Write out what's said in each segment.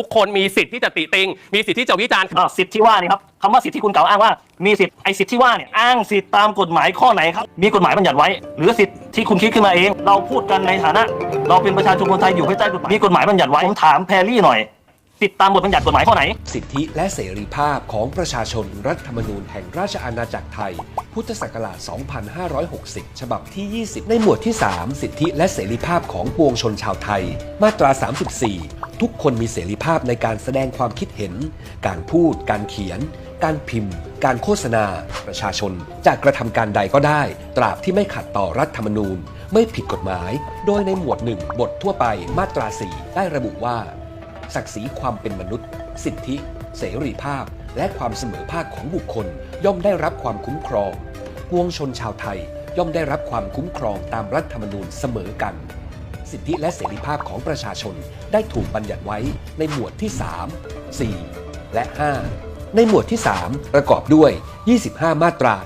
ทุกคนมีสิทธิ์ที่จะติติง มีสิทธิ์ที่จะวิจารณ์ อ่าสิทธิ์ที่ว่านี่ครับคำว่าสิทธิ์ที่คุณกล่าวอ้างว่ามีสิทธิ์ไอสิทธิ์ที่ว่าเนี่ยอ้างสิทธิ์ตามกฎหมายข้อไหนครับมีกฎหมายบัญญัติไว้ หรือสิทธิ์ที่คุณคิดขึ้นมาเอง เราพูดกันในฐานะ เราเป็นประชาชนคนไทยอยู่ภายใต้กฎหมายมีกฎหมายบัญญัติไว้ผมถามแพรรี่หน่อย สิทธิ์ตามบทบัญญัติกฎหมายข้อไหน สิทธิและเสรีภาพของประชาชนรัฐธรรมนูญแห่งราชอาณาจักรไทย พุทธศักราช 2560 ฉบับที่ 20 ในหมวดที่ 3 สิทธิและเสรีภาพของปวงชนชาวไทย มาตรา 34 ทุกคนมีเสรีภาพในการแสดงความคิดเห็น การพูด การเขียน การพิมพ์ การโฆษณา ประชาชนจะกระทำการใดก็ได้ ตราบที่ไม่ขัดต่อรัฐธรรมนูญ ไม่ผิดกฎหมาย โดยในหมวด 1 บททั่วไปมาตรา 4 ได้ระบุว่า ศักดิ์ศรีความเป็นมนุษย์ สิทธิ เสรีภาพ และความเสมอภาคของบุคคล ย่อมได้รับความคุ้มครองปวงชนชาวไทย ย่อมได้รับความคุ้มครองตามรัฐธรรมนูญเสมอกัน สิทธิและเสรีภาพของประชาชนได้ถูกบัญญัติไว้ในหมวดที่ 3 4 และ 5 ในหมวดที่ 3 ประกอบด้วย 25 มาตรา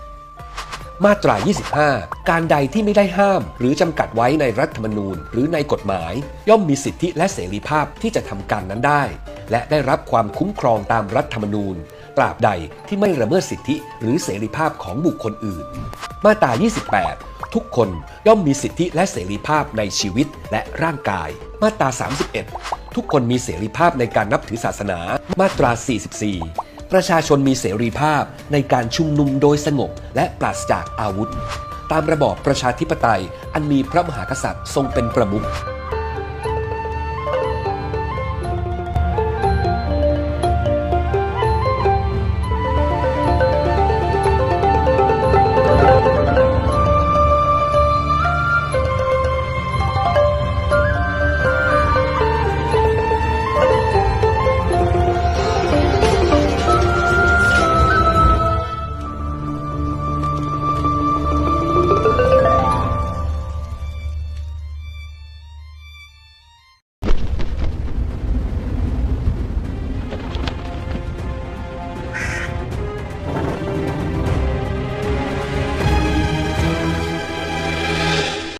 มาตรา 25 การใดที่ไม่ได้ห้าม หรือจำกัดไว้ในรัฐธรรมนูญ หรือในกฎหมาย ย่อมมีสิทธิและเสรีภาพที่จะทำการนั้นได้ และได้รับความคุ้มครองตามรัฐธรรมนูญ ตราบใดที่ไม่ละเมิดสิทธิหรือเสรีภาพของบุคคลอื่น มาตรา 28 ทุกคนย่อมมีสิทธิและเสรีภาพในชีวิตและร่างกาย มาตรา 31 ทุกคนมีเสรีภาพในการนับถือศาสนา มาตรา 44ประชาชนมีเสรีภาพในการชุมนุมโดยสงบและปราศจากอาวุธ ตามระบอบประชาธิปไตยอันมีพระมหากษัตริย์ทรงเป็นประมุข